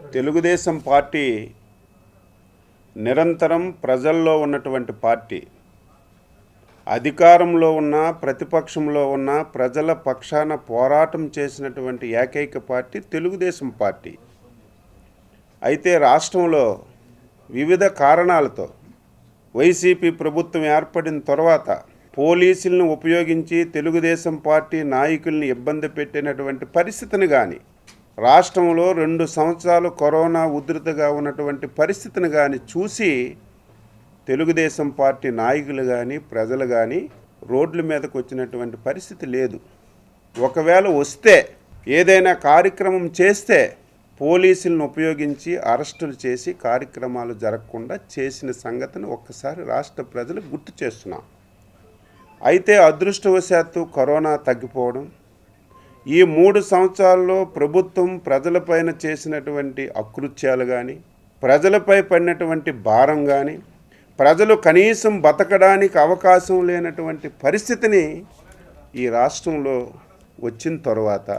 Telugu Desam party నిరంతరం ప్రజల్లో ఉన్నటువంటి పార్టీ. అధికారంలో ఉన్న ప్రతిపక్షంలో ఉన్న ప్రజల పక్షాన పోరాటం చేసినటువంటి ఏకైక పార్టీ తెలుగుదేశం పార్టీ. అయితే రాష్ట్రంలో వివిధ కారణాలతో వైసీపీ ప్రభుత్వం ఏర్పడిన తర్వాత పోలీసులను ఉపయోగించి తెలుగుదేశం పార్టీ నాయకుల్ని ఇబ్బంది పెట్టినటువంటి పరిస్థితిని కానీ రాష్ట్రంలో రెండు సంవత్సరాలు కరోనా ఉధృతగా ఉన్నటువంటి పరిస్థితిని కానీ చూసి తెలుగుదేశం పార్టీ నాయకులు కానీ ప్రజలు కానీ రోడ్ల మీదకు వచ్చినటువంటి పరిస్థితి లేదు. ఒకవేళ వస్తే ఏదైనా కార్యక్రమం చేస్తే పోలీసులను ఉపయోగించి అరెస్టులు చేసి కార్యక్రమాలు జరగకుండా చేసిన సంగతిని ఒక్కసారి రాష్ట్ర ప్రజలు గుర్తు చేస్తున్నాం. అయితే అదృష్టవశాత్తు కరోనా తగ్గిపోవడం ఈ మూడు సంవత్సరాల్లో ప్రభుత్వం ప్రజలపైన చేసినటువంటి అకృత్యాలు కానీ ప్రజలపై పడినటువంటి భారం కానీ ప్రజలు కనీసం బతకడానికి అవకాశం లేనటువంటి పరిస్థితిని ఈ రాష్ట్రంలో వచ్చిన తర్వాత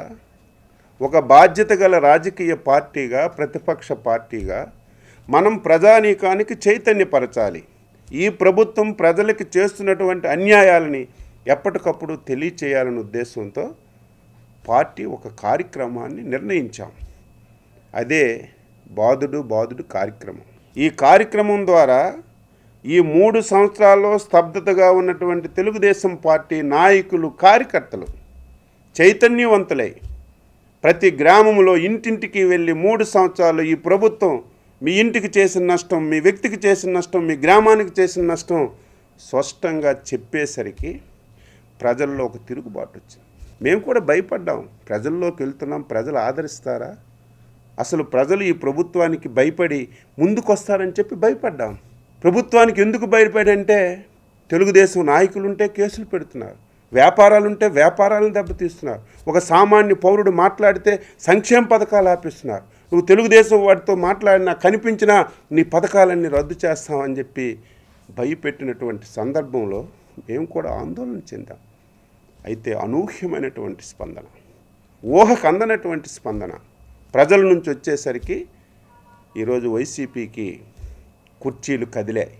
ఒక బాధ్యత గల రాజకీయ పార్టీగా ప్రతిపక్ష పార్టీగా మనం ప్రజానీకానికి చైతన్యపరచాలి. ఈ ప్రభుత్వం ప్రజలకు చేస్తున్నటువంటి అన్యాయాలని ఎప్పటికప్పుడు తెలియచేయాలనే ఉద్దేశంతో పార్టీ ఒక కార్యక్రమాన్ని నిర్ణయించాం. అదే బాధుడు బాధుడు కార్యక్రమం. ఈ కార్యక్రమం ద్వారా ఈ మూడు సంవత్సరాల్లో స్తబ్దతగా ఉన్నటువంటి తెలుగుదేశం పార్టీ నాయకులు కార్యకర్తలు చైతన్యవంతులై ప్రతి గ్రామంలో ఇంటింటికి వెళ్ళి మూడు సంవత్సరాలు ఈ ప్రభుత్వం మీ ఇంటికి చేసిన నష్టం మీ వ్యక్తికి చేసిన నష్టం మీ గ్రామానికి చేసిన నష్టం స్పష్టంగా చెప్పేసరికి ప్రజల్లో ఒక తిరుగుబాటు వచ్చింది. మేము కూడా భయపడ్డాం. ప్రజల్లోకి వెళ్తున్నాం. ప్రజలు ఆదరిస్తారా? అసలు ప్రజలు ఈ ప్రభుత్వానికి భయపడి ముందుకొస్తారని చెప్పి భయపడ్డాం. ప్రభుత్వానికి ఎందుకు భయపడంటే తెలుగుదేశం నాయకులుంటే కేసులు పెడుతున్నారు. వ్యాపారాలుంటే వ్యాపారాలను దెబ్బతీస్తున్నారు. ఒక సామాన్య పౌరుడు మాట్లాడితే సంక్షేమ పథకాలు ఆపిస్తున్నారు. నువ్వు తెలుగుదేశం వాటితో మాట్లాడినా కనిపించినా నీ పథకాలన్నీ రద్దు చేస్తామని చెప్పి భయపెట్టినటువంటి సందర్భంలో మేము కూడా ఆందోళన చెందాం. అయితే అనూహ్యమైనటువంటి స్పందన ఊహకు అందనటువంటి స్పందన ప్రజల నుంచి వచ్చేసరికి ఈరోజు వైసీపీకి కుర్చీలు కదిలాయి.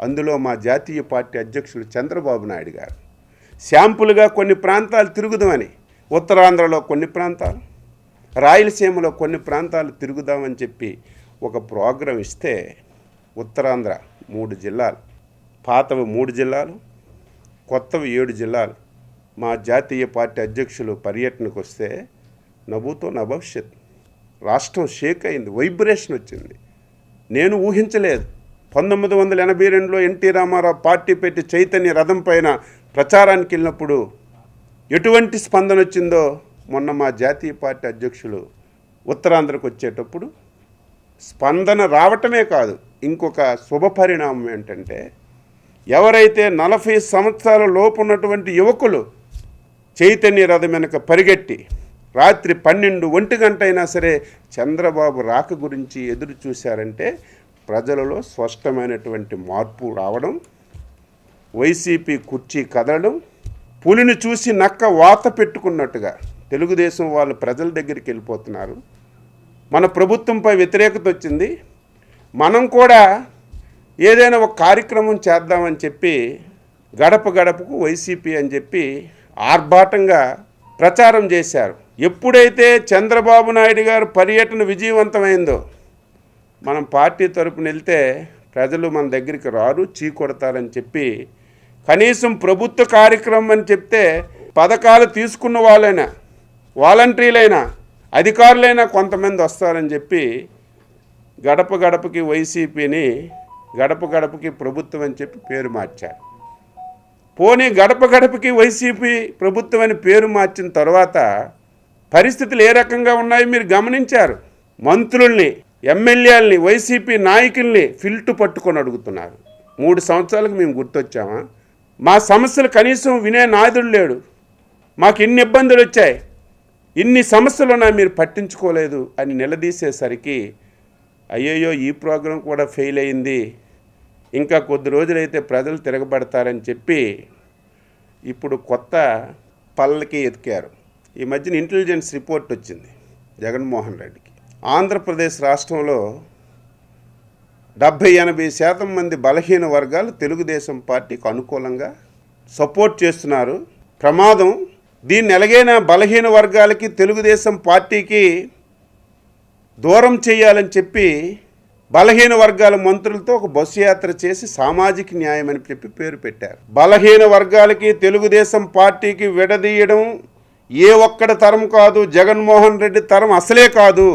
అందులో మా జాతీయ పార్టీ అధ్యక్షులు చంద్రబాబు నాయుడు గారు శాంపుల్గా కొన్ని ప్రాంతాలు తిరుగుదామని ఉత్తరాంధ్రలో కొన్ని ప్రాంతాలు రాయలసీమలో కొన్ని ప్రాంతాలు తిరుగుదామని చెప్పి ఒక ప్రోగ్రాం ఇస్తే ఉత్తరాంధ్ర మూడు జిల్లాలు పాతవి మూడు జిల్లాలు కొత్తవి ఏడు జిల్లాలు. మా జాతీయ పార్టీ అధ్యక్షులు పర్యటనకు వస్తే నవ్వుతో నా భవిష్యత్ రాష్ట్రం షేక్ అయింది వైబ్రేషన్ వచ్చింది. నేను ఊహించలేదు. పంతొమ్మిది వందల ఎనభై రెండులో ఎన్టీ రామారావు పార్టీ పెట్టి చైతన్య రథం పైన ప్రచారానికి వెళ్ళినప్పుడు ఎటువంటి స్పందన వచ్చిందో మొన్న మా జాతీయ పార్టీ అధ్యక్షులు ఉత్తరాంధ్రకు వచ్చేటప్పుడు స్పందన రావటమే కాదు ఇంకొక శుభ పరిణామం ఏంటంటే ఎవరైతే నలభై సంవత్సరాల లోపు ఉన్నటువంటి యువకులు చైతన్య రథం వెనక పరిగెట్టి రాత్రి పన్నెండు ఒంటి గంట అయినా సరే చంద్రబాబు రాక గురించి ఎదురు చూశారంటే ప్రజలలో స్పష్టమైనటువంటి మార్పు రావడం వైసీపీ కుర్చీ కదలడం పులిని చూసి నక్క వాత పెట్టుకున్నట్టుగా తెలుగుదేశం వాళ్ళు ప్రజల దగ్గరికి వెళ్ళిపోతున్నారు. మన ప్రభుత్వంపై వ్యతిరేకత వచ్చింది. మనం కూడా ఏదైనా ఒక కార్యక్రమం చేద్దామని చెప్పి గడప గడపకు వైసీపీ అని చెప్పి ఆర్భాటంగా ప్రచారం చేశారు. ఎప్పుడైతే చంద్రబాబు నాయుడు గారు పర్యటన విజయవంతమైందో మనం పార్టీ తరపున వెళ్తే ప్రజలు మన దగ్గరికి రారు చీకొడతారని చెప్పి కనీసం ప్రభుత్వ కార్యక్రమం అని చెప్తే పథకాలు తీసుకున్న వాళ్ళైనా వాలంటీర్లైనా అధికారులైనా కొంతమంది వస్తారని చెప్పి గడప గడపకి వైసీపీని గడప గడపకి ప్రభుత్వం అని చెప్పి పేరు మార్చారు. పోనీ గడప గడపకి వైసీపీ ప్రభుత్వం అని పేరు మార్చిన తర్వాత పరిస్థితులు ఏ రకంగా ఉన్నాయో మీరు గమనించారు. మంత్రుల్ని ఎమ్మెల్యేలని వైసీపీ నాయకుల్ని ఫిల్టు పట్టుకొని అడుగుతున్నారు. మూడు సంవత్సరాలకు మేము గుర్తొచ్చామా? మా సమస్యలు కనీసం వినే నాదుడు లేడు. మాకు ఇన్ని ఇబ్బందులు వచ్చాయి. ఇన్ని సమస్యలు ఉన్నాయి మీరు పట్టించుకోలేదు అని నిలదీసేసరికి అయ్యయ్యో ఈ ప్రోగ్రాం కూడా ఫెయిల్ అయింది. ఇంకా కొద్ది రోజులైతే ప్రజలు తిరగబడతారని చెప్పి ఇప్పుడు కొత్త పల్లకి ఎతికారు. ఈ మధ్యన ఇంటెలిజెన్స్ రిపోర్ట్ వచ్చింది జగన్మోహన్ రెడ్డికి. ఆంధ్రప్రదేశ్ రాష్ట్రంలో డెబ్భై ఎనభై శాతం మంది బలహీన వర్గాలు తెలుగుదేశం పార్టీకి అనుకూలంగా సపోర్ట్ చేస్తున్నారు. ప్రమాదం దీన్ని ఎలాగైనా బలహీన వర్గాలకి తెలుగుదేశం పార్టీకి దూరం చేయాలని చెప్పి బలహీన వర్గాల మంత్రులతో ఒక బస్సు యాత్ర చేసి సామాజిక న్యాయం అని చెప్పి పేరు పెట్టారు. బలహీన వర్గాలకి తెలుగుదేశం పార్టీకి విడదీయడం ఏ ఒక్కడి తరం కాదు. జగన్మోహన్ రెడ్డి తరం అసలే కాదు.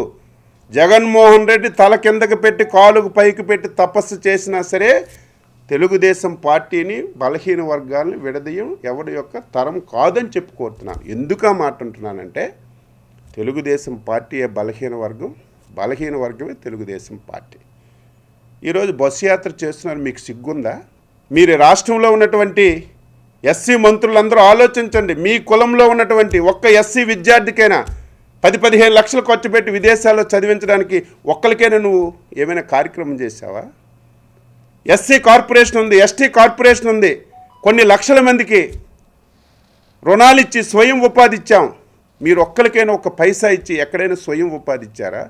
జగన్మోహన్ రెడ్డి తల కిందకి పెట్టి కాలుకు పైకి పెట్టి తపస్సు చేసినా సరే తెలుగుదేశం పార్టీని బలహీన వర్గాలను విడదీయం ఎవరి యొక్క తరం కాదని చెప్పుకోరుతున్నాను ఎందుకు ఆ మాట అంటున్నానంటే తెలుగుదేశం పార్టీ బలహీన వర్గం. బలహీన వర్గమే తెలుగుదేశం పార్టీ. ఈరోజు బస్సు యాత్ర చేస్తున్నారు మీకు సిగ్గుందా? మీరు రాష్ట్రంలో ఉన్నటువంటి ఎస్సీ మంత్రులందరూ ఆలోచించండి. మీ కులంలో ఉన్నటువంటి ఒక్క ఎస్సీ విద్యార్థికైనా పది పదిహేను లక్షలు ఖర్చు పెట్టి విదేశాల్లో చదివించడానికి ఒక్కరికైనా నువ్వు ఏమైనా కార్యక్రమం చేశావా? ఎస్సీ కార్పొరేషన్ ఉంది ఎస్టీ కార్పొరేషన్ ఉంది. కొన్ని లక్షల మందికి రుణాలు ఇచ్చి స్వయం ఉపాధి ఇచ్చాం. మీరు ఒక్కరికైనా ఒక పైసా ఇచ్చి ఎక్కడైనా స్వయం ఉపాధి ఇచ్చారా?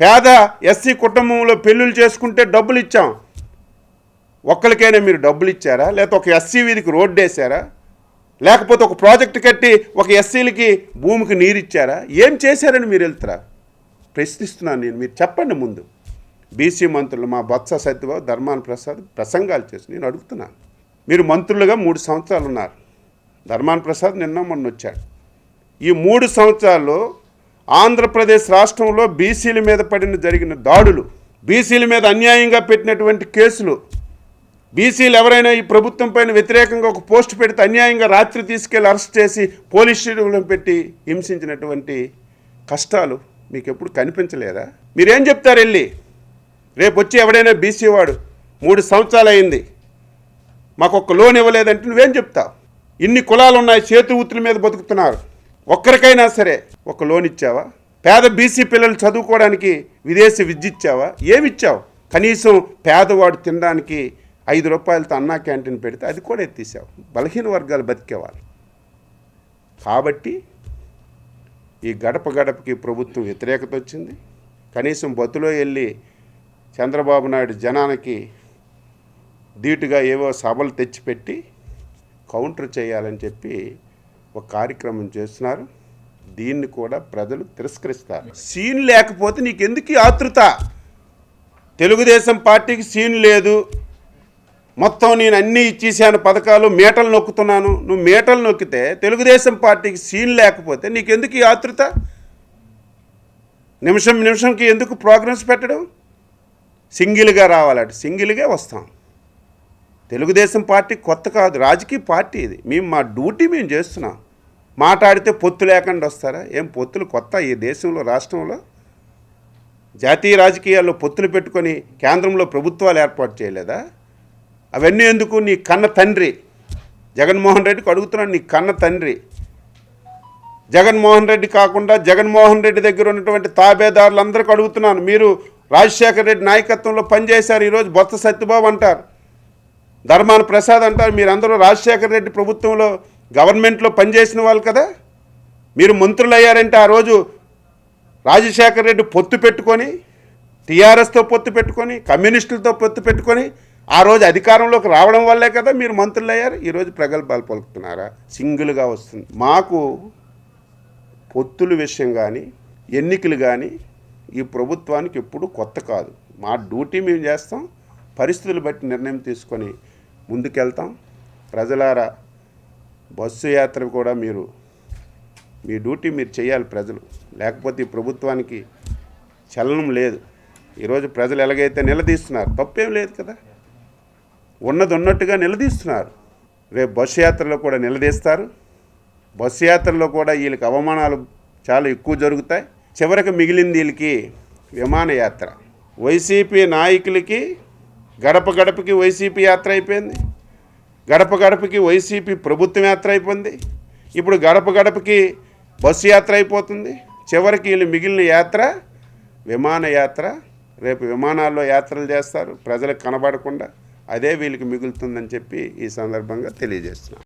పేద ఎస్సీ కుటుంబంలో పెళ్ళిళ్ళు చేసుకుంటే డబ్బులు ఇచ్చాం. ఒక్కరికైనా మీరు డబ్బులు ఇచ్చారా? లేకపోతే ఒక ఎస్సీ వీధికి రోడ్డు వేసారా? లేకపోతే ఒక ప్రాజెక్ట్ కట్టి ఒక ఎస్సీలకి భూమికి నీరు ఇచ్చారా? ఏం చేశారని మీరు వెళ్తారా? ప్రశ్నిస్తున్నాను నేను. మీరు చెప్పండి ముందు. బీసీ మంత్రులు మా బొత్స సత్యబాబు ధర్మాన ప్రసాద్ ప్రసంగాలు చేసి నేను అడుగుతున్నాను. మీరు మంత్రులుగా మూడు సంవత్సరాలు ఉన్నారు. ధర్మాన ప్రసాద్ నిన్న మొన్న వచ్చాడు. ఈ మూడు సంవత్సరాల్లో ఆంధ్రప్రదేశ్ రాష్ట్రంలో బీసీల మీద పడిన జరిగిన దాడులు బీసీల మీద అన్యాయంగా పెట్టినటువంటి కేసులు బీసీలు ఎవరైనా ఈ ప్రభుత్వం పైన వ్యతిరేకంగా ఒక పోస్ట్ పెడితే అన్యాయంగా రాత్రి తీసుకెళ్ళి అరెస్ట్ చేసి పోలీస్ స్టేషన్లో పెట్టి హింసించినటువంటి కష్టాలు మీకు ఎప్పుడు కనిపించలేదా? మీరేం చెప్తారు వెళ్ళి? రేపు వచ్చి ఎవడైనా బీసీ వాడు మూడు సంవత్సరాలు అయింది మాకు ఒక్క లోన్ ఇవ్వలేదంటే నువ్వేం చెప్తావు? ఇన్ని కులాలు ఉన్నాయి చేతి ఉత్తుల మీద బతుకుతున్నారు. ఒక్కరికైనా సరే ఒక లోన్ ఇచ్చావా? పేద బీసీ పిల్లలు చదువుకోవడానికి విదేశీ విద్య ఇచ్చావా? ఏమిచ్చావు? కనీసం పేదవాడు తినడానికి ఐదు రూపాయలతో అన్నా క్యాంటీన్ పెడితే అది కూడా ఎత్తేసావు. బలహీన వర్గాలు బతికేవాళ్ళు. కాబట్టి ఈ గడప గడపకి ప్రభుత్వం వ్యతిరేకత వచ్చింది. కనీసం బతులో వెళ్ళి చంద్రబాబు నాయుడు జనానికి ధీటుగా ఏవో సభలు తెచ్చిపెట్టి కౌంటర్ చేయాలని చెప్పి ఒక కార్యక్రమం చేస్తున్నారు. దీన్ని కూడా ప్రజలు తిరస్కరిస్తారు. సీన్ లేకపోతే నీకు ఎందుకు ఆతృత? తెలుగుదేశం పార్టీకి సీన్ లేదు. మొత్తం నేను అన్నీ ఇచ్చేసాను పథకాలు మేటలు నొక్కుతున్నాను. నువ్వు మేటలు నొక్కితే తెలుగుదేశం పార్టీకి సీన్ లేకపోతే నీకెందుకు ఈ ఆతృత? నిమిషం నిమిషంకి ఎందుకు ప్రోగ్రామ్స్ పెట్టడం? సింగిల్గా రావాలంటే. సింగిల్గా వస్తాం. తెలుగుదేశం పార్టీ కొత్త కాదు. రాజకీయ పార్టీ ఇది. మేము మా డ్యూటీ మేము చేస్తున్నాం. మాట్లాడితే పొత్తు లేకుండా వస్తారా? ఏం పొత్తులు కొత్త ఈ దేశంలో రాష్ట్రంలో? జాతీయ రాజకీయాల్లో పొత్తులు పెట్టుకొని కేంద్రంలో ప్రభుత్వాలు ఏర్పాటు చేయలేదా? అవన్నీ ఎందుకు నీ కన్న తండ్రి? జగన్మోహన్ రెడ్డికి అడుగుతున్నాను నీ కన్న తండ్రి. జగన్మోహన్ రెడ్డి కాకుండా జగన్మోహన్ రెడ్డి దగ్గర ఉన్నటువంటి తాబేదారులందరికీ అడుగుతున్నాను. మీరు రాజశేఖర రెడ్డి నాయకత్వంలో పనిచేశారు ఈరోజు బొత్స సత్యబాబు అంటారు. ధర్మాన ప్రసాద్ అంటారు మీరందరూ రాజశేఖర రెడ్డి ప్రభుత్వంలో గవర్నమెంట్లో పనిచేసిన వాళ్ళు కదా? మీరు మంత్రులు అయ్యారంటే ఆ రోజు రాజశేఖర రెడ్డి పొత్తు పెట్టుకొని టీఆర్ఎస్తో పొత్తు పెట్టుకొని కమ్యూనిస్టులతో పొత్తు పెట్టుకొని ఆ రోజు అధికారంలోకి రావడం వల్లే కదా మీరు మంత్రులు అయ్యారు ఈరోజు ప్రగల్భాలు పలుకుతున్నారా? సింగిల్గా వస్తుంది. మాకు పొత్తుల విషయం కానీ ఎన్నికలు కానీ ఈ ప్రభుత్వానికి ఎప్పుడు కొత్త కాదు. మా డ్యూటీ మేము చేస్తాం. పరిస్థితులు బట్టి నిర్ణయం తీసుకొని ముందుకెళ్తాం. ప్రజలారా బస్సు యాత్ర కూడా మీరు మీ డ్యూటీ మీరు చేయాలి ప్రజలు. లేకపోతే ఈ ప్రభుత్వానికి చలనం లేదు. ఈరోజు ప్రజలు ఎలాగైతే నిలదీస్తున్నారు తప్పేం లేదు కదా. ఉన్నది ఉన్నట్టుగా నిలదీస్తున్నారు. రేపు బస్సు యాత్రలో కూడా నిలదీస్తారు. బస్సు యాత్రలో కూడా వీళ్ళకి అవమానాలు చాలా ఎక్కువ జరుగుతాయి. చివరికి మిగిలింది వీళ్ళకి విమానయాత్ర వైసీపీ నాయకులకి గడప గడపకి వైసీపీ యాత్ర అయిపోయింది. గడప గడపకి వైసీపీ ప్రభుత్వం యాత్ర అయిపోయింది. ఇప్పుడు గడప గడపకి బస్సు యాత్ర అయిపోతుంది. చివరికి వీళ్ళు మిగిలిన యాత్ర విమానయాత్ర రేపు విమానాల్లో యాత్రలు చేస్తారు. ప్రజలకు కనబడకుండా అదే వీళ్ళకి మిగులుతుందని చెప్పి ఈ సందర్భంగా తెలియజేస్తున్నాను